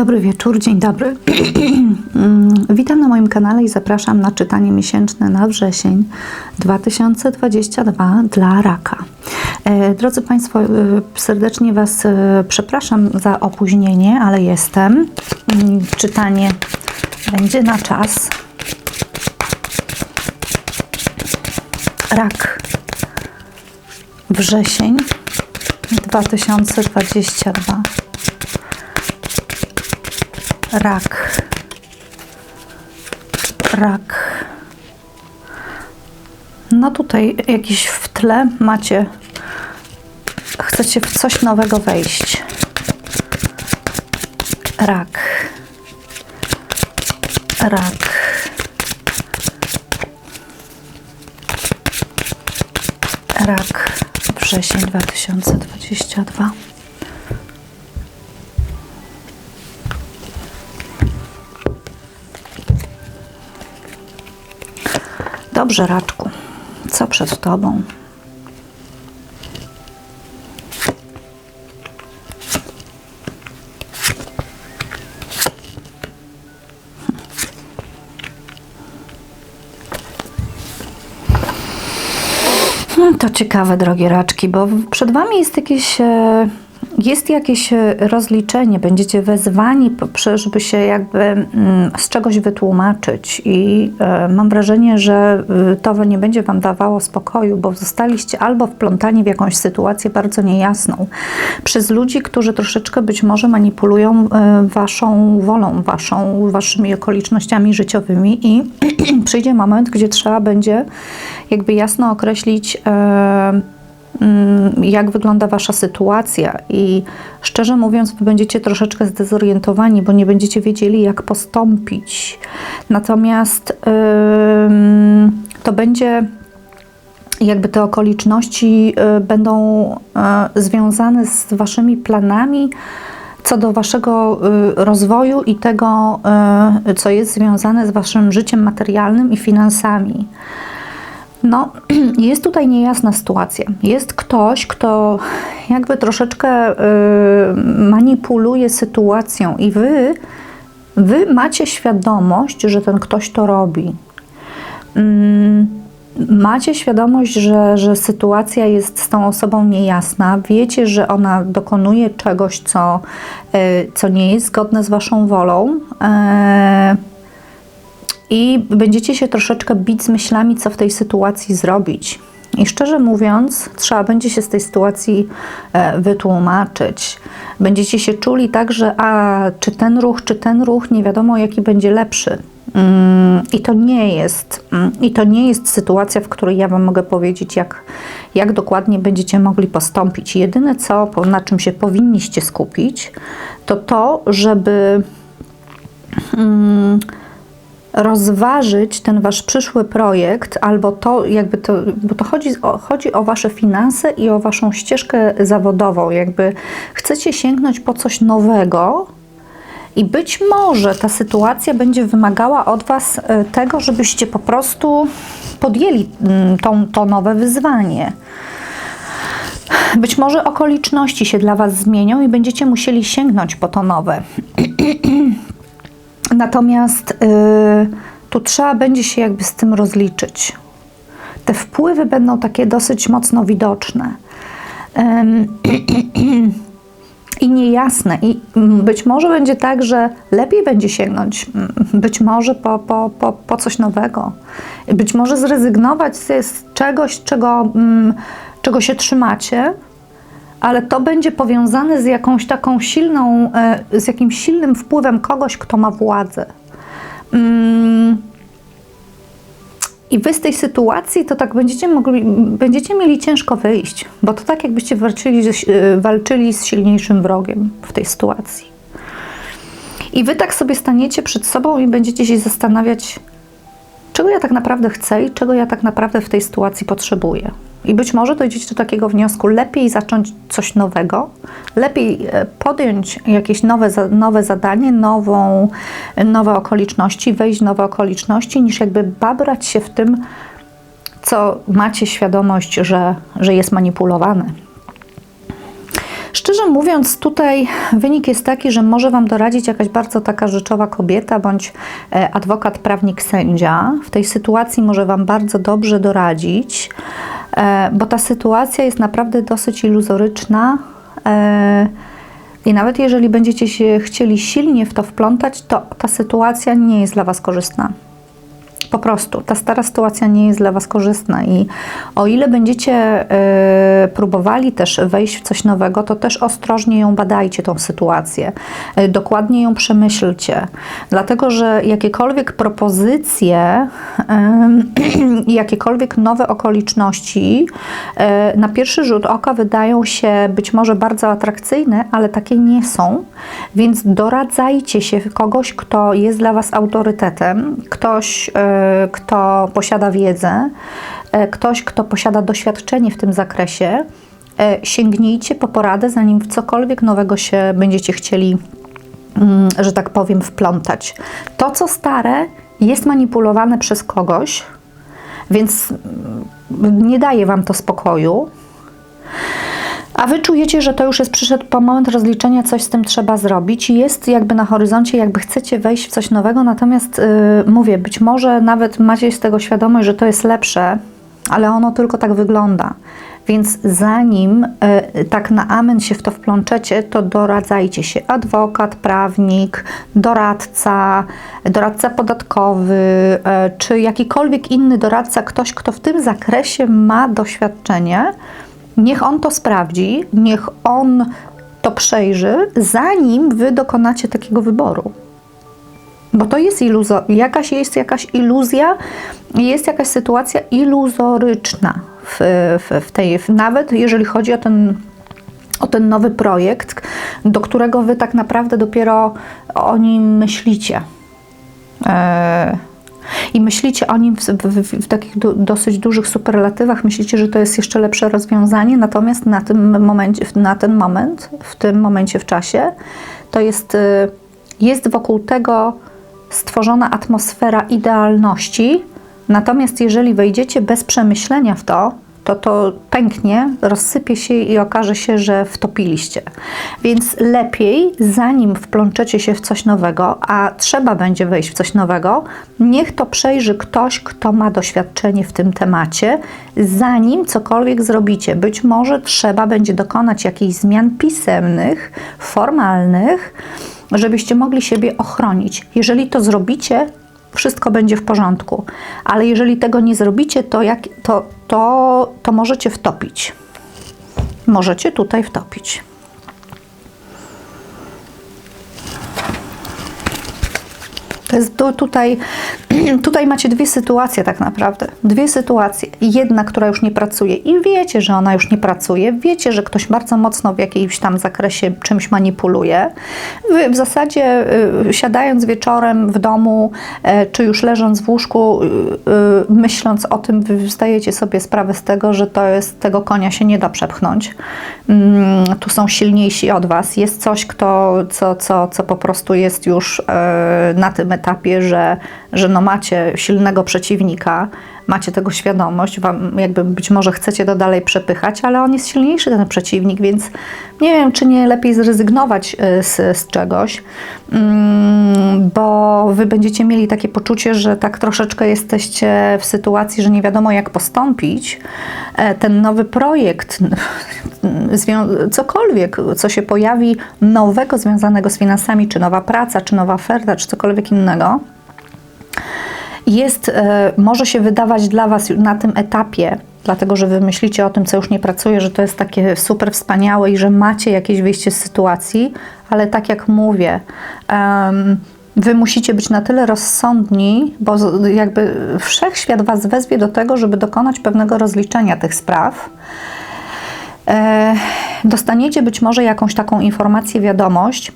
Dobry wieczór, dzień dobry. Witam na moim kanale i zapraszam na czytanie miesięczne na wrzesień 2022 dla raka. E, Drodzy Państwo, e, serdecznie Was e, przepraszam za opóźnienie, ale jestem. Mm, Czytanie będzie na czas. Rak. Wrzesień 2022 rak, rak. No tutaj jakiś w tle macie, chcecie w coś nowego wejść. Rak, rak. Rak, wrzesień 2022. Dobrze, Raczku. Co przed tobą? Hmm, To ciekawe, drogie raczki, bo przed Wami jest jakieś, e, jest jakieś e, rozliczenie. Będziecie wezwani, żeby się jakby mm, z czegoś wytłumaczyć. I e, mam wrażenie, że e, to nie będzie Wam dawało spokoju, bo zostaliście albo wplątani w jakąś sytuację bardzo niejasną przez ludzi, którzy troszeczkę być może manipulują Waszą wolą, waszą, Waszymi okolicznościami życiowymi i przyjdzie moment, gdzie trzeba będzie jakby jasno określić, jak wygląda Wasza sytuacja. I szczerze mówiąc, Wy będziecie troszeczkę zdezorientowani, bo nie będziecie wiedzieli, jak postąpić. Natomiast to będzie jakby te okoliczności y, będą y, związane z Waszymi planami co do Waszego y, rozwoju i tego, co jest związane z Waszym życiem materialnym i finansami. No, jest tutaj niejasna sytuacja. Jest ktoś, kto jakby troszeczkę y, manipuluje sytuacją, i wy, wy macie świadomość, że ten ktoś to robi. Mm, Macie świadomość, że, że sytuacja jest z tą osobą niejasna. Wiecie, że ona dokonuje czegoś, co, y, co nie jest zgodne z Waszą wolą. E, i będziecie się troszeczkę bić z myślami, co w tej sytuacji zrobić. I szczerze mówiąc, trzeba będzie się z tej sytuacji e, wytłumaczyć. Będziecie się czuli tak, że a czy ten ruch, czy ten ruch, nie wiadomo jaki będzie lepszy. Mm, I to nie jest, mm, i to nie jest sytuacja, w której ja Wam mogę powiedzieć, jak, jak dokładnie będziecie mogli postąpić. Jedyne co, na czym się powinniście skupić, to to, żeby mm, rozważyć ten wasz przyszły projekt, albo to jakby to, bo to chodzi o, chodzi o wasze finanse i o waszą ścieżkę zawodową. Jakby chcecie sięgnąć po coś nowego i być może ta sytuacja będzie wymagała od was e, tego, żebyście po prostu podjęli mm, tą, to nowe wyzwanie. Być może okoliczności się dla was zmienią i będziecie musieli sięgnąć po to nowe. Natomiast y, tu trzeba będzie się jakby z tym rozliczyć. Te wpływy będą takie dosyć mocno widoczne. I niejasne. I być może będzie tak, że lepiej będzie sięgnąć mm, być może po, po, po, po coś nowego. Być może zrezygnować z, z czegoś, czego, mm, czego się trzymacie, ale to będzie powiązane z jakąś taką silną, e, z jakimś silnym wpływem kogoś, kto ma władzę. Mm. I wy z tej sytuacji to tak będziecie mogli, będziecie mieli ciężko wyjść, bo to tak jakbyście walczyli, e, walczyli z silniejszym wrogiem w tej sytuacji. I wy tak sobie staniecie przed sobą i będziecie się zastanawiać, czego ja tak naprawdę chcę i czego ja tak naprawdę w tej sytuacji potrzebuję. I być może dojdziecie do takiego wniosku, lepiej zacząć coś nowego, lepiej e, podjąć jakieś nowe, nowe zadanie, nową, nowe okoliczności, wejść w nowe okoliczności, niż jakby babrać się w tym, co macie świadomość, że, że jest manipulowane. Szczerze mówiąc, tutaj wynik jest taki, że może Wam doradzić jakaś bardzo taka rzeczowa kobieta bądź e, adwokat, prawnik, sędzia. W tej sytuacji może Wam bardzo dobrze doradzić, e, bo ta sytuacja jest naprawdę dosyć iluzoryczna. e, I nawet jeżeli będziecie się chcieli silnie w to wplątać, to ta sytuacja nie jest dla Was korzystna. Po prostu. Ta stara sytuacja nie jest dla Was korzystna i o ile będziecie e, próbowali też wejść w coś nowego, to też ostrożnie ją badajcie, tą sytuację. E, dokładnie ją przemyślcie, dlatego że jakiekolwiek propozycje i jakiekolwiek nowe okoliczności e, na pierwszy rzut oka wydają się być może bardzo atrakcyjne, ale takie nie są, więc doradzajcie się kogoś, kto jest dla Was autorytetem, ktoś, e, kto posiada wiedzę, e, ktoś, kto posiada doświadczenie w tym zakresie. E, Sięgnijcie po poradę, zanim w cokolwiek nowego się będziecie chcieli, mm, że tak powiem, wplątać. To, co stare, jest manipulowane przez kogoś, więc mm, nie daje Wam to spokoju. A wy czujecie, że to już jest przyszedł po moment rozliczenia, coś z tym trzeba zrobić jest jakby na horyzoncie, jakby chcecie wejść w coś nowego, natomiast yy, mówię, być może nawet macie z tego świadomość, że to jest lepsze, ale ono tylko tak wygląda. Więc zanim y, tak na amen się w to wplączecie, to doradzajcie się. Adwokat, prawnik, doradca, doradca podatkowy, y, czy jakikolwiek inny doradca, ktoś, kto w tym zakresie ma doświadczenie, niech on to sprawdzi, niech on to przejrzy, zanim wy dokonacie takiego wyboru. Bo to jest iluzo- jakaś jest jakaś iluzja, jest jakaś sytuacja iluzoryczna w, w, w tej, w, nawet jeżeli chodzi o ten, o ten nowy projekt, do którego wy tak naprawdę dopiero o nim myślicie. E, i myślicie o nim w, w, w takich du, dosyć dużych superlatywach, myślicie, że to jest jeszcze lepsze rozwiązanie, natomiast na, tym momencie, na ten moment, w tym momencie w czasie, to jest, y, jest wokół tego stworzona atmosfera idealności, natomiast jeżeli wejdziecie bez przemyślenia w to, to to pęknie, rozsypie się i okaże się, że wtopiliście. Więc lepiej, zanim wplączecie się w coś nowego, a trzeba będzie wejść w coś nowego, niech to przejrzy ktoś, kto ma doświadczenie w tym temacie, zanim cokolwiek zrobicie. Być może trzeba będzie dokonać jakichś zmian pisemnych, formalnych, żebyście mogli siebie ochronić. Jeżeli to zrobicie, wszystko będzie w porządku. Ale jeżeli tego nie zrobicie, to, jak, to, to, to możecie wtopić. Możecie tutaj wtopić. To jest tu, tutaj, tutaj macie dwie sytuacje tak naprawdę. Dwie sytuacje. Jedna, która już nie pracuje i wiecie, że ona już nie pracuje. Wiecie, że ktoś bardzo mocno w jakimś tam zakresie czymś manipuluje. Wy w zasadzie y, siadając wieczorem w domu, y, czy już leżąc w łóżku, y, myśląc o tym, zdajecie sobie sprawę z tego, że to jest, tego konia się nie da przepchnąć. Mm, tu są silniejsi od Was. Jest coś, kto, co, co, co po prostu jest już na tym etapie, że, że no macie silnego przeciwnika, macie tego świadomość, wam jakby być może chcecie to dalej przepychać, ale on jest silniejszy ten przeciwnik, więc nie wiem, czy nie lepiej zrezygnować z, z czegoś, mm, bo wy będziecie mieli takie poczucie, że tak troszeczkę jesteście w sytuacji, że nie wiadomo jak postąpić. E, ten nowy projekt, cokolwiek, co się pojawi nowego związanego z finansami, czy nowa praca, czy nowa oferta, czy cokolwiek innego, jest, e, może się wydawać dla Was na tym etapie, dlatego że Wy myślicie o tym, co już nie pracuje, że to jest takie super wspaniałe i że macie jakieś wyjście z sytuacji, ale tak jak mówię, Wy musicie być na tyle rozsądni, bo jakby wszechświat Was wezwie do tego, żeby dokonać pewnego rozliczenia tych spraw. E, dostaniecie być może jakąś taką informację, wiadomość,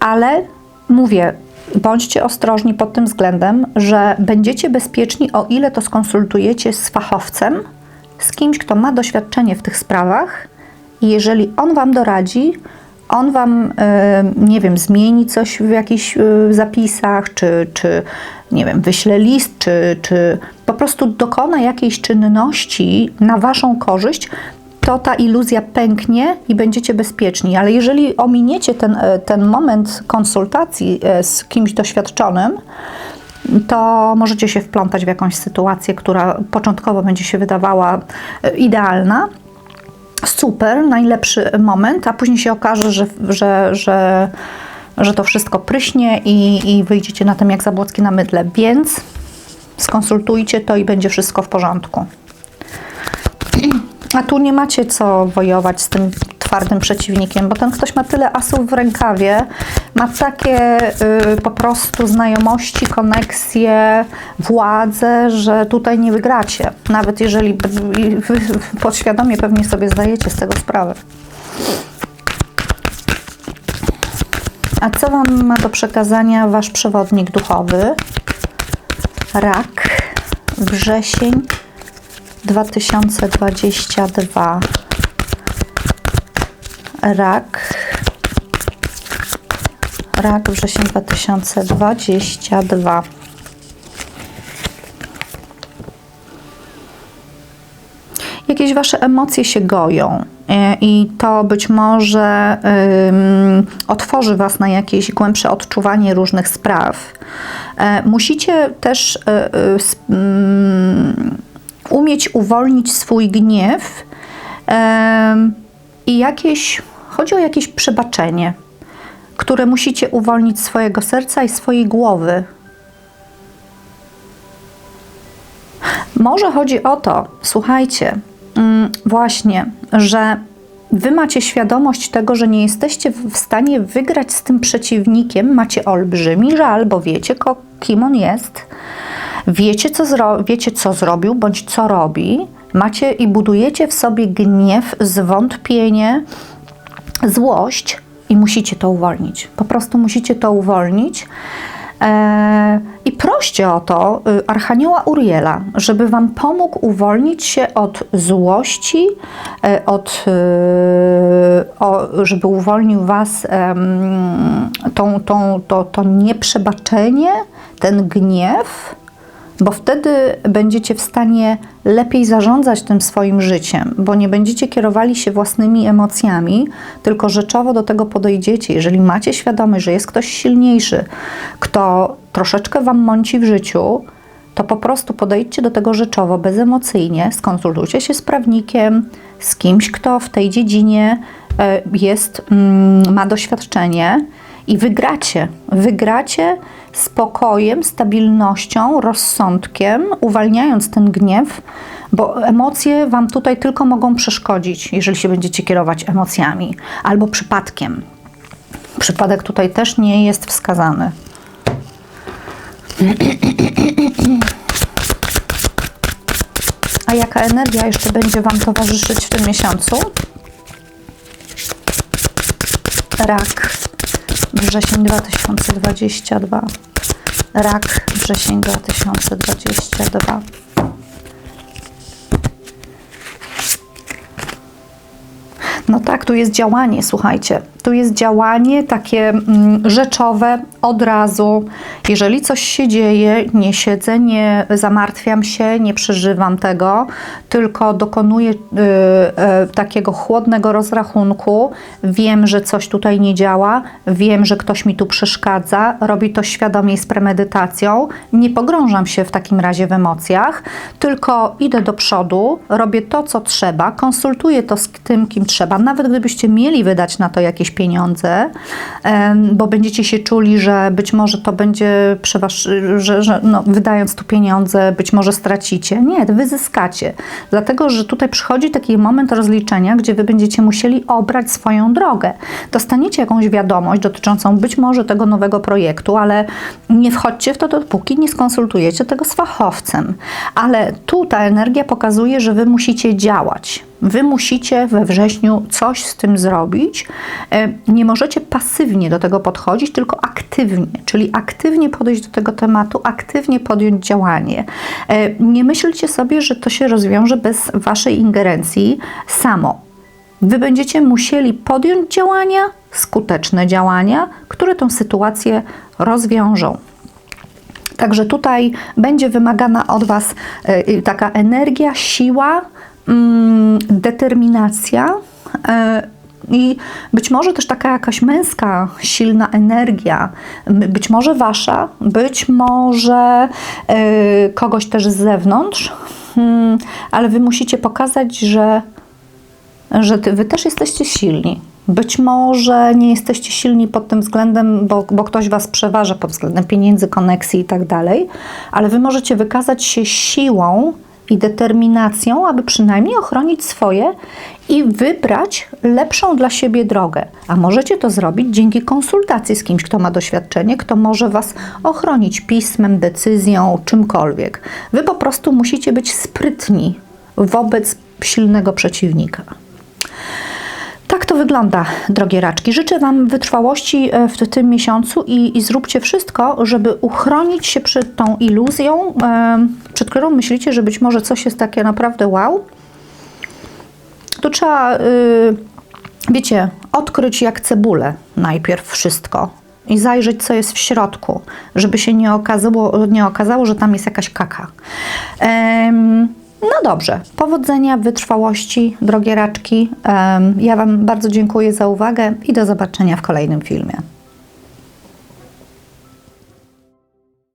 ale mówię, bądźcie ostrożni pod tym względem, że będziecie bezpieczni, o ile to skonsultujecie z fachowcem, z kimś, kto ma doświadczenie w tych sprawach i jeżeli on Wam doradzi, on Wam, nie wiem, zmieni coś w jakichś zapisach, czy, czy nie wiem, wyśle list, czy, czy po prostu dokona jakiejś czynności na Waszą korzyść, to ta iluzja pęknie i będziecie bezpieczni. Ale jeżeli ominiecie ten, e, ten moment konsultacji e, z kimś doświadczonym, to możecie się wplątać w jakąś sytuację, która początkowo będzie się wydawała e, idealna. Super, najlepszy moment, a później się okaże, że, że, że, że to wszystko pryśnie i, i wyjdziecie na tym jak zabłocki na mydle. Więc skonsultujcie to i będzie wszystko w porządku. A tu nie macie co wojować z tym twardym przeciwnikiem, bo ten ktoś ma tyle asów w rękawie, ma takie y, po prostu znajomości, koneksje, władzę, że tutaj nie wygracie. Nawet jeżeli podświadomie pewnie sobie zdajecie z tego sprawę. A co Wam ma do przekazania Wasz przewodnik duchowy? Rak, wrzesień 2022. Rak. Rak, wrzesień 2022. Jakieś wasze emocje się goją e, i to być może um, otworzy was na jakieś głębsze odczuwanie różnych spraw. E, musicie też um, umieć uwolnić swój gniew i jakieś, chodzi o jakieś przebaczenie, które musicie uwolnić swojego serca i swojej głowy. Może chodzi o to, słuchajcie, mm, właśnie, że Wy macie świadomość tego, że nie jesteście w stanie wygrać z tym przeciwnikiem, macie olbrzymi żal, bo wiecie, kim on jest, wiecie co, zro- wiecie, co zrobił bądź co robi, macie i budujecie w sobie gniew, zwątpienie, złość i musicie to uwolnić. Po prostu musicie to uwolnić. Eee, I proście o to y, Archanioła Uriela, żeby Wam pomógł uwolnić się od złości, e, od, y, o, żeby uwolnił Was tą, tą, to, to nieprzebaczenie, ten gniew, bo wtedy będziecie w stanie lepiej zarządzać tym swoim życiem, bo nie będziecie kierowali się własnymi emocjami, tylko rzeczowo do tego podejdziecie. Jeżeli macie świadomość, że jest ktoś silniejszy, kto troszeczkę wam mąci w życiu, to po prostu podejdźcie do tego rzeczowo, bezemocyjnie, skonsultujcie się z prawnikiem, z kimś, kto w tej dziedzinie e, jest, mm, ma doświadczenie i wygracie. Wygracie spokojem, stabilnością, rozsądkiem, uwalniając ten gniew, bo emocje Wam tutaj tylko mogą przeszkodzić, jeżeli się będziecie kierować emocjami albo przypadkiem. Przypadek tutaj też nie jest wskazany. A jaka energia jeszcze będzie Wam towarzyszyć w tym miesiącu? Rak, wrzesień 2022. Rak, wrzesień 2022. No tak, tu jest działanie, słuchajcie. Tu jest działanie takie mm, rzeczowe od razu. Jeżeli coś się dzieje, nie siedzę, nie zamartwiam się, nie przeżywam tego, tylko dokonuję y, y, takiego chłodnego rozrachunku. Wiem, że coś tutaj nie działa, wiem, że ktoś mi tu przeszkadza, robi to świadomie z premedytacją. Nie pogrążam się w takim razie w emocjach, tylko idę do przodu, robię to, co trzeba, konsultuję to z tym, kim trzeba. Nawet gdybyście mieli wydać na to jakieś pieniądze, bo będziecie się czuli, że być może to będzie przeważ, że, że no, wydając tu pieniądze, być może stracicie. Nie, wy zyskacie. Dlatego, że tutaj przychodzi taki moment rozliczenia, gdzie wy będziecie musieli obrać swoją drogę. Dostaniecie jakąś wiadomość dotyczącą być może tego nowego projektu, ale nie wchodźcie w to, dopóki nie skonsultujecie tego z fachowcem. Ale tu ta energia pokazuje, że wy musicie działać. Wy musicie we wrześniu coś z tym zrobić. E, nie możecie pasywnie do tego podchodzić, tylko aktywnie, czyli aktywnie podejść do tego tematu, aktywnie podjąć działanie. E, nie myślcie sobie, że to się rozwiąże bez waszej ingerencji samo. Wy będziecie musieli podjąć działania, skuteczne działania, które tę sytuację rozwiążą. Także tutaj będzie wymagana od Was e, taka energia, siła, mm, determinacja e, i być może też taka jakaś męska, silna energia, być może wasza, być może e, kogoś też z zewnątrz, Hmm, ale wy musicie pokazać, że że wy też jesteście silni. Być może nie jesteście silni pod tym względem, bo, bo ktoś was przeważa pod względem pieniędzy, koneksji i tak dalej, ale wy możecie wykazać się siłą i determinacją, aby przynajmniej ochronić swoje i wybrać lepszą dla siebie drogę. A możecie to zrobić dzięki konsultacji z kimś, kto ma doświadczenie, kto może was ochronić pismem, decyzją, czymkolwiek. Wy po prostu musicie być sprytni wobec silnego przeciwnika. Tak to wygląda, drogie raczki. Życzę Wam wytrwałości e, w tym miesiącu i, i zróbcie wszystko, żeby uchronić się przed tą iluzją, e, przed którą myślicie, że być może coś jest takie naprawdę wow. To trzeba, y, wiecie, odkryć jak cebulę najpierw wszystko i zajrzeć, co jest w środku, żeby się nie okazało, nie okazało że tam jest jakaś kaka. Em, no dobrze, powodzenia, wytrwałości, drogie raczki. Ja Wam bardzo dziękuję za uwagę i do zobaczenia w kolejnym filmie.